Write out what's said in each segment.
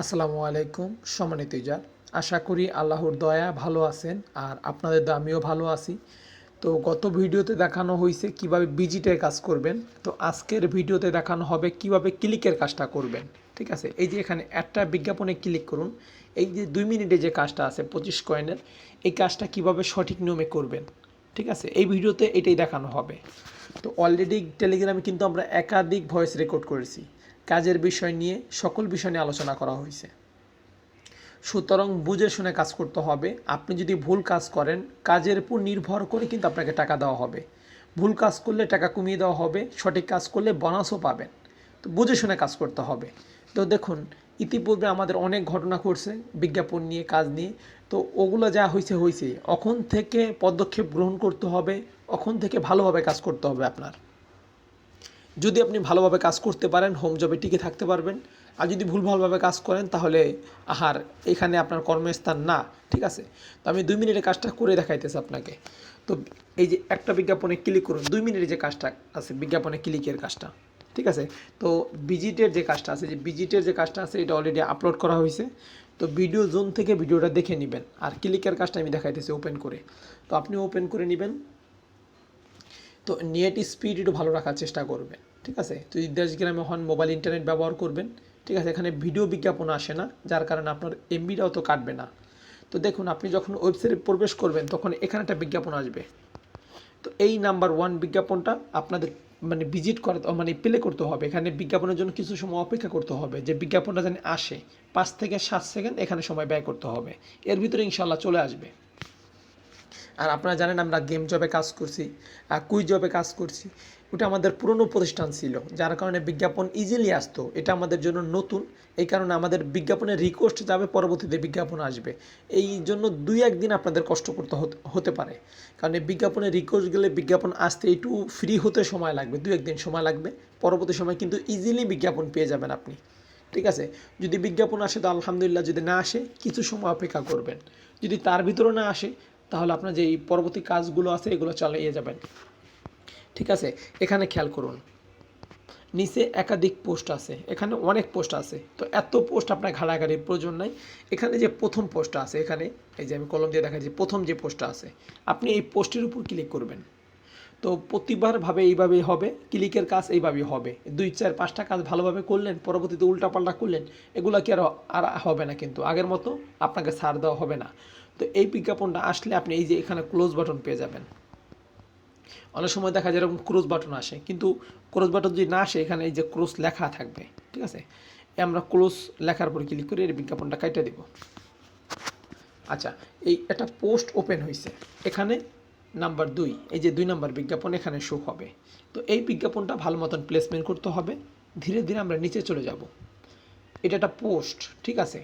আসসালামু আলাইকুম, সম্মানিত ইজার আশা করি আল্লাহর দয়া ভালো আছেন আর আপনাদের দয়া আমিও ভালো আছি। তো গত ভিডিওতে দেখানো হয়েছে কীভাবে বিজিটের কাজ করবেন। তো আজকের ভিডিওতে দেখানো হবে কীভাবে ক্লিকের কাজটা করবেন। ঠিক আছে? এই যে এখানে একটা বিজ্ঞাপনে ক্লিক করুন। এই যে দুই মিনিটে যে কাজটা আছে পঁচিশ কয়েনের, এই কাজটা কীভাবে সঠিক নিয়মে করবেন। ঠিক আছে? এই ভিডিওতে এটাই দেখানো হবে। তো অলরেডি টেলিগ্রামে কিন্তু আমরা একাধিক ভয়েস রেকর্ড করেছি। কাজের বিষয় নিয়ে সকল বিষয় নিয়ে আলোচনা করা হয়েছে। সুতরাং বুঝে শুনে কাজ করতে হবে। আপনি যদি ভুল কাজ করেন, কাজের উপর নির্ভর করে কিন্তু আপনাকে টাকা দেওয়া হবে। ভুল কাজ করলে টাকা কমিয়ে দেওয়া হবে, সঠিক কাজ করলে বোনাসও পাবেন। তো বুঝে শুনে কাজ করতে হবে। তো দেখুন, ইতিপূর্বে আমাদের অনেক ঘটনা ঘটছে, বিজ্ঞাপন নিয়ে, কাজ নিয়ে। তো ওগুলো যা হয়েছে হয়েছে এখন থেকে পদক্ষেপ গ্রহণ করতে হবে এখন থেকে ভালোভাবে কাজ করতে হবে আপনার। যদি আপনি ভালোভাবে কাজ করতে পারেন হোম জবে টিকে থাকতে পারবেন। আর যদি ভুলভালভাবে কাজ করেন, তাহলে আহার, এখানে আপনার কর্মস্থান না, ঠিক আছে? তো আমি দুই মিনিটে কাজটা করে দেখাইতেছি আপনাকে। তো এই যে একটা বিজ্ঞাপনে ক্লিক করুন, দুই মিনিটে যে কাজটা আছে, বিজ্ঞাপনে ক্লিকের কাজটা, ঠিক আছে? তো ভিজিটের যে কাজটা আছে, যে ভিজিটের যে কাজটা আছে, এটা অলরেডি আপলোড করা হয়েছে। তো ভিডিও জোন থেকে ভিডিওটা দেখে নেবেন। আর ক্লিকের কাজটা আমি দেখাইতেছি ওপেন করে। তো আপনি ওপেন করে নেবেন। তো নেট স্পিড একটু ভালো রাখার চেষ্টা করবেন। ঠিক আছে? তো দেশ গ্রামে হন মোবাইল ইন্টারনেট ব্যবহার করবেন। ঠিক আছে? এখানে ভিডিও বিজ্ঞাপন আসে না, যার কারণে আপনার এমবিটাও তো কাটবে না। তো দেখুন, আপনি যখন ওয়েবসাইটে প্রবেশ করবেন, তখন এখানে একটা বিজ্ঞাপন আসবে। তো এই নাম্বার ওয়ান বিজ্ঞাপনটা আপনাদের মানে ভিজিট করে মানে প্লে করতে হবে। এখানে বিজ্ঞাপনের জন্য কিছু সময় অপেক্ষা করতে হবে, যে বিজ্ঞাপনটা যেন আসে। পাঁচ থেকে সাত সেকেন্ড এখানে সময় ব্যয় করতে হবে। এর ভিতরে ইনশাল্লাহ চলে আসবে। আর আপনারা জানেন, আমরা গেম জবে কাজ করছি, আর কুইজ জবে কাজ করছি। ওটা আমাদের পুরনো প্রতিষ্ঠান ছিল, যার কারণে বিজ্ঞাপন ইজিলি আসতো। এটা আমাদের জন্য নতুন। এই কারণে আমাদের বিজ্ঞাপনের রিকোয়েস্ট যাবে, পরবর্তীতে বিজ্ঞাপন আসবে। এই জন্য দুই একদিন আপনাদের কষ্ট করতে হতে পারে। কারণ বিজ্ঞাপনের রিকোয়েস্ট গেলে বিজ্ঞাপন আসতে একটু ফ্রি হতে সময় লাগবে, দুই একদিন সময় লাগবে। পরবর্তী সময় কিন্তু ইজিলি বিজ্ঞাপন পেয়ে যাবেন আপনি। ঠিক আছে? যদি বিজ্ঞাপন আসে, তো আলহামদুলিল্লাহ যদি না আসে, কিছু সময় অপেক্ষা করবেন। যদি তার ভিতরে না আসে, তাহলে আপনার যে এই পরবর্তী কাজগুলো আছে, এগুলো চালিয়ে যাবেন। ঠিক আছে? এখানে খেয়াল করুন। নিচে একাধিক পোস্ট আছে। এখানে অনেক পোস্ট আছে। তো এত পোস্ট আপনার ঘাড়াঘাড়ির প্রয়োজন নাই। এখানে যে প্রথম পোস্টটা আছে, এখানে এই যে আমি কলম দিয়ে দেখাচ্ছি, প্রথম যে পোস্টটা আছে, আপনি এই পোস্টের উপর ক্লিক করবেন। তো প্রতিবারভাবে এইভাবেই হবে, ক্লিকের কাজ এইভাবেই হবে। দুই, চার, পাঁচটা কাজ ভালোভাবে করলেন, পরবর্তীতে উল্টাপাল্টা করলেন, এগুলো কি আর আর হবে না কিন্তু। আগের মতো আপনাকে ছাড় দেওয়া হবে না। তো এই বিজ্ঞাপনটা আসলে আপনি এই যে এখানে ক্লোজ বাটন পেয়ে যাবেন। অনেক সময় দেখা যায় এরকম ক্রোজ বাটন আসে। কিন্তু ক্রোজ বাটন যদি না আসে, এখানে এই যে ক্রোজ লেখা থাকবে, ঠিক আছে? আমরা ক্লোজ লেখার পর ক্লিক করে এই বিজ্ঞাপনটা কাইটা দিব। আচ্ছা এই একটা পোস্ট ওপেন হয়েছে এখানে নাম্বার দুই, এই যে দুই নাম্বার বিজ্ঞাপন এখানে শো হবে। তো এই বিজ্ঞাপনটা ভালো মতন প্লেসমেন্ট করতে হবে। ধীরে ধীরে আমরা নিচে চলে যাব। এটা একটা পোস্ট ঠিক আছে?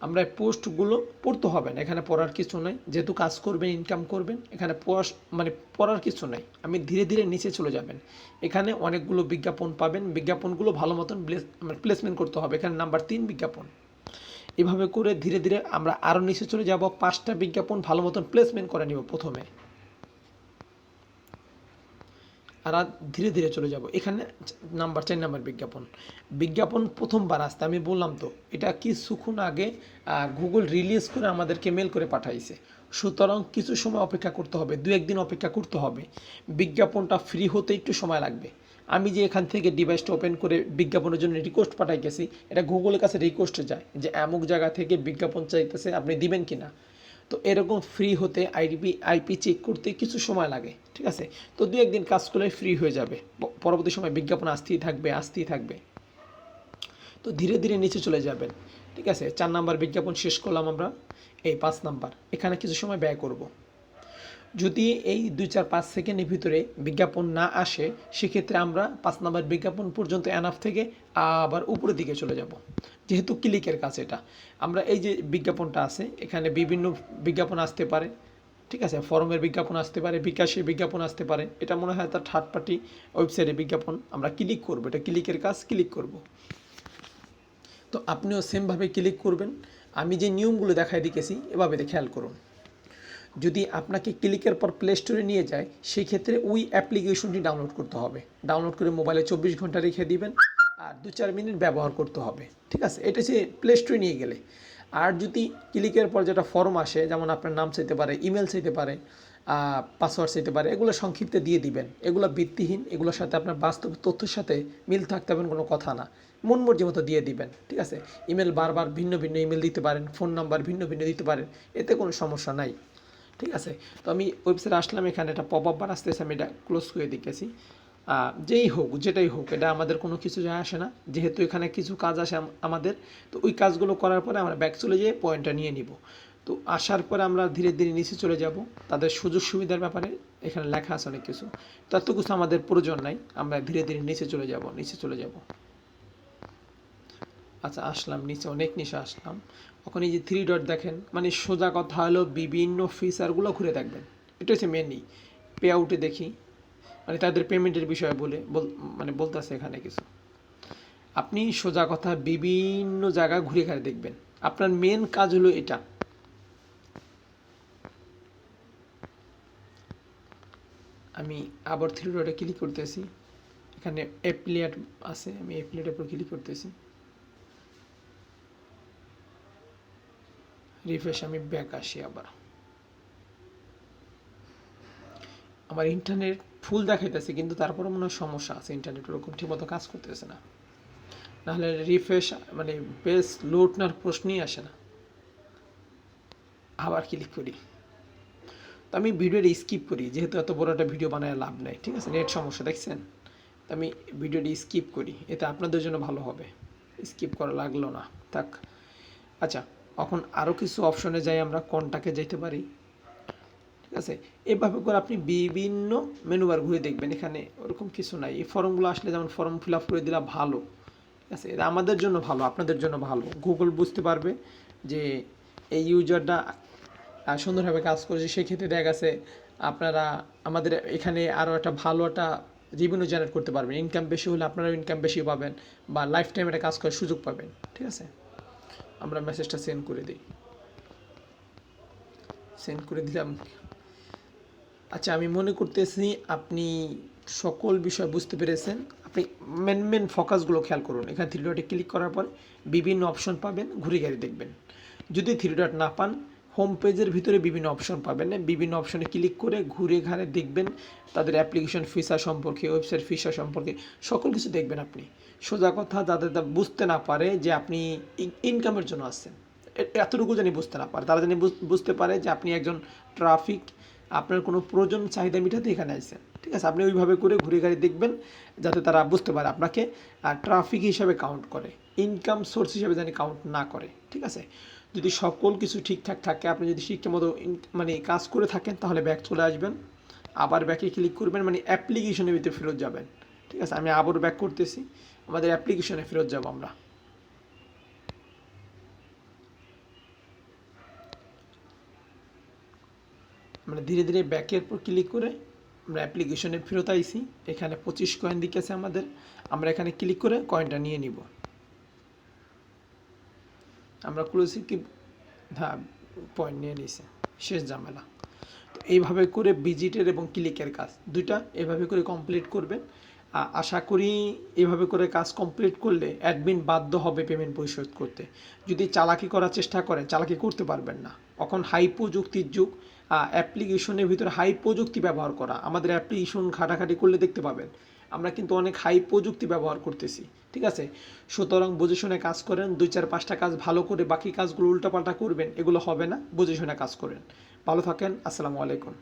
আমরা পোস্টগুলো পড়তে হবে না। এখানে পড়ার কিছু নাই। যেহেতু কাজ করবেন ইনকাম করবেন, এখানে পড়া মানে পড়ার কিছু নাই। আমি ধীরে ধীরে নিচে চলে যাবেন। এখানে অনেকগুলো বিজ্ঞাপন পাবেন। বিজ্ঞাপনগুলো ভালো মতন মানে প্লেসমেন্ট করতে হবে। এখানে নাম্বার তিন বিজ্ঞাপন। এভাবে করে ধীরে ধীরে আমরা আরও নিচে চলে যাব। পাঁচটা বিজ্ঞাপন ভালো মতন প্লেসমেন্ট করে নেব প্রথমে। আর ধীরে ধীরে চলে যাব। এখানে নাম্বার চার নাম্বার বিজ্ঞাপন। বিজ্ঞাপন প্রথমবার আসতে, আমি বললাম তো, এটা কি কিছুক্ষণ আগে গুগল রিলিজ করে আমাদেরকে মেল করে পাঠাইছে। সুতরাং কিছু সময় অপেক্ষা করতে হবে, দু একদিন অপেক্ষা করতে হবে। বিজ্ঞাপনটা ফ্রি হতে একটু সময় লাগবে। আমি যে এখান থেকে ডিভাইসটা ওপেন করে বিজ্ঞাপনের জন্য রিকোয়েস্ট পাঠাই গেছি এটা গুগলের কাছে রিকোয়েস্টে যায় যে এমুক জায়গা থেকে বিজ্ঞাপন চাইতেছে, আপনি দিবেন কি না তো এরকম ফ্রি হতে আইপি আইপি চেক করতে কিছু সময় লাগে, ঠিক আছে? তো দু একদিন কাজ করলে ফ্রি হয়ে যাবে। পরবর্তী সময় বিজ্ঞাপন আসতেই থাকবে আসতেই থাকবে। তো ধীরে ধীরে নিচে চলে যাবেন, ঠিক আছে? চার নাম্বার বিজ্ঞাপন শেষ করলাম আমরা, এই পাঁচ নাম্বার। এখানে কিছু সময় ব্যয় করব। যদি এই দুই চার পাঁচ সেকেন্ডের ভিতরে বিজ্ঞাপন না আসে, সেক্ষেত্রে আমরা পাঁচ নাম্বার বিজ্ঞাপন পর্যন্ত এনাফ থেকে আবার উপরের দিকে চলে যাব। যেহেতু ক্লিকের কাছে এটা। আমরা এই যে বিজ্ঞাপনটা আছে, এখানে বিভিন্ন বিজ্ঞাপন আসতে পারে, ঠিক আছে? ফরমের বিজ্ঞাপন আসতে পারে, বিকাশের বিজ্ঞাপন আসতে পারে। এটা মনে হয় তার থার্ড পার্টি ওয়েবসাইটে বিজ্ঞাপন আমরা ক্লিক করব। এটা ক্লিকের কাজ ক্লিক করব। তো আপনিও সেমভাবে ক্লিক করবেন। আমি যে নিয়মগুলো দেখাই দিকেছি এভাবে খেয়াল করুন। যদি আপনাকে ক্লিকের পর প্লে স্টোরে নিয়ে যায় সেই ক্ষেত্রে ওই অ্যাপ্লিকেশনটি ডাউনলোড করতে হবে। ডাউনলোড করে মোবাইলে চব্বিশ ঘণ্টা রেখে দিবেন। আর দু চার মিনিট ব্যবহার করতে হবে, ঠিক আছে? এটা হচ্ছে প্লে স্টোরে নিয়ে গেলে। আর যদি ক্লিকের পর যেটা ফর্ম আসে, যেমন আপনার নাম চাইতে পারে ইমেল চাইতে পারে পাসওয়ার্ড চাইতে পারে, এগুলো সংক্ষিপ্তে দিয়ে দিবেন। এগুলো ভিত্তিহীন, এগুলোর সাথে আপনার বাস্তব তথ্যের সাথে মিল থাকতে হবে, কোনো কথা না। মন মর্জি মতো দিয়ে দিবেন, ঠিক আছে? ইমেল বারবার ভিন্ন ভিন্ন ইমেল দিতে পারেন ফোন নাম্বার ভিন্ন ভিন্ন দিতে পারেন, এতে কোনো সমস্যা নাই, ঠিক আছে? তো আমি ওয়েবসাইটে আসলাম, এখানে একটা পপ আপ বার আসতেছে, আমি এটা ক্লোজ করে দিকেছি যেই হোক, যেটাই হোক, এটা আমাদের কোনো কিছু যায় আসে না। যেহেতু এখানে কিছু কাজ আসে আমাদের, তো ওই কাজগুলো করার পরে আমরা ব্যাক চলে যেয়ে পয়েন্টটা নিয়ে নিব। তো আসার পরে আমরা ধীরে ধীরে নিচে চলে যাব। তাদের সুযোগ সুবিধার ব্যাপারে এখানে লেখা আছে অনেক কিছু। তত কিছু আমাদের প্রয়োজন নাই। আমরা ধীরে ধীরে নিচে চলে যাব, নিচে চলে যাব। আচ্ছা আসলাম নিচে, অনেক নিচে আসলাম। ওখানে যে থ্রি ডট দেখেন মানে সোজা কথা হলো বিভিন্ন ফিচারগুলো ঘুরে দেখবেন। এটা হচ্ছে মেনলি পে আউটে দেখি। মানে তাদের পেমেন্টের বিষয়ে বলে মানে বলতেছে এখানে কিছু। আপনি সোজা কথা বিভিন্ন জায়গা ঘুরে ঘুরে দেখবেন। আপনার মেন কাজ হলো এটা। আমি আবার থ্রি ডটে ক্লিক করতেছি। এখানে অ্যাপ্লিয়েট আছে, আমি অ্যাপ্লিয়েটের উপর ক্লিক করতেছি। রিফ্রেশ আমি ব্যাক আসি আবার। আমার ইন্টারনেট ফুল দেখাইতেছে, কিন্তু তারপরে মনে হয় সমস্যা আছে ইন্টারনেট ওরকম ঠিকমতো কাজ করতেছে না। নাহলে রিফ্রেশ মানে বেস লোড নেওয়ার প্রশ্নই আসে না। আবার ক্লিক করি। তো আমি ভিডিওটা স্কিপ করি, যেহেতু এত বড় একটা ভিডিও বানায় লাভ নাই, ঠিক আছে? নেট সমস্যা, দেখছেন? তো আমি ভিডিওটি স্কিপ করি, এতে আপনাদের জন্য ভালো হবে। স্কিপ করা লাগল না। থাক। আচ্ছা এখন আরও কিছু অপশনে যাই আমরা, কোনটাকে যেতে পারি? ঠিক আছে? এভাবে করে আপনি বিভিন্ন মেনুবার ঘুরে দেখবেন। এখানে ওরকম কিছু নাই। এই ফর্মগুলো আসলে যেমন ফর্ম ফিল আপ করে দিলে ভালো। ঠিক আছে? এটা আমাদের জন্য ভালো, আপনাদের জন্য ভালো। গুগল বুঝতে পারবে যে এই ইউজারটা সুন্দরভাবে কাজ করেছে। সেক্ষেত্রে দেখা গেছে আপনারা আমাদের এখানে আরও একটা ভালো একটা রেভিনিউ জেনারেট করতে পারবেন। ইনকাম বেশি হলে আপনারাও ইনকাম বেশি পাবেন বা লাইফ টাইম একটা কাজ করার সুযোগ পাবেন। ঠিক আছে? আমরা মেসেজটা সেন্ড করে দিই। সেন্ড করে দিলাম। আচ্ছা আমি মনে করতেছি আপনি সকল বিষয় বুঝতে পেরেছেন। আপনি মেন মেন ফোকাসগুলো খেয়াল করুন। এখানে থ্রি ডটে ক্লিক করার পর বিভিন্ন অপশন পাবেন, ঘুরে ঘুরে দেখবেন। যদি থ্রি ডট না পান হোম পেজের ভিতরে বিভিন্ন অপশন পাবেন। বিভিন্ন অপশনে ক্লিক করে ঘুরে ঘাড়ে দেখবেন, তাদের অ্যাপ্লিকেশন ফিচার সম্পর্কে ওয়েবসাইট ফিচার সম্পর্কে, সকল কিছু দেখবেন আপনি। সোজা কথা, যাদের বুঝতে না পারে যে আপনি ইনকামের জন্য আসছেন এতটুকু জানি বুঝতে না পারে। তারা জানি বুঝতে পারে যে আপনি একজন ট্রাফিক আপনার কোনো প্রয়োজন চাহিদা মেটাতে এখানে আসছেন ঠিক আছে? আপনি ওইভাবে করে ঘুরে গাড়ি দেখবেন যাতে তারা বুঝতে পারে আপনাকে ট্রাফিক হিসাবে কাউন্ট করে ইনকাম সোর্স হিসাবে জানি কাউন্ট না করে। ঠিক আছে? যদি সকল কিছু ঠিকঠাক থাকে, আপনি যদি ঠিকঠাক মতো মানে কাজ করে থাকেন, তাহলে ব্যাক চলে আসবেন। আবার ব্যাকে ক্লিক করবেন মানে অ্যাপ্লিকেশনের ভিতরে ফেরত যাবেন। ঠিক আছে? আমি আবার ব্যাক করতেছি। আমাদের অ্যাপ্লিকেশনে ফেরত যাব আমরা। আমরা ধীরে ধীরে ব্যাকের উপর ক্লিক করে আমরা অ্যাপ্লিকেশনে ফেরত আইছি। এখানে পঁচিশ কয়েন দিকেছে আমাদের। আমরা এখানে ক্লিক করে কয়েনটা নিয়ে নিব। আমরা ক্লোজি কি হ্যাঁ পয়েন্ট নিয়ে নিছে শেষ ঝামেলা। তো এইভাবে করে ভিজিটের এবং ক্লিকের কাজ। দুইটা এভাবে করে কমপ্লিট করবেন। আশা করি এভাবে করে কাজ কমপ্লিট করলে অ্যাডমিন বাধ্য হবে পেমেন্ট পরিশোধ করতে। যদি চালাকি করার চেষ্টা করেন, চালাকি করতে পারবেন না। এখন হাই প্রযুক্তির যুগ অ্যাপ্লিকেশনের ভিতরে হাই প্রযুক্তি ব্যবহার করা। আমাদের অ্যাপ্লিকেশন ঘাটাঘাটি করলে দেখতে পাবেন। আমরা কিন্তু অনেক হাই প্রযুক্তি ব্যবহার করতেছি, ঠিক আছে? সুতরাং বুঝে শুনে কাজ করেন, দুই চার পাঁচটা কাজ ভালো করে বাকি কাজগুলো উল্টাপাল্টা করবেন, এগুলো হবে না বুঝে শুনে কাজ করেন। ভালো থাকেন, আসসালামু আলাইকুম।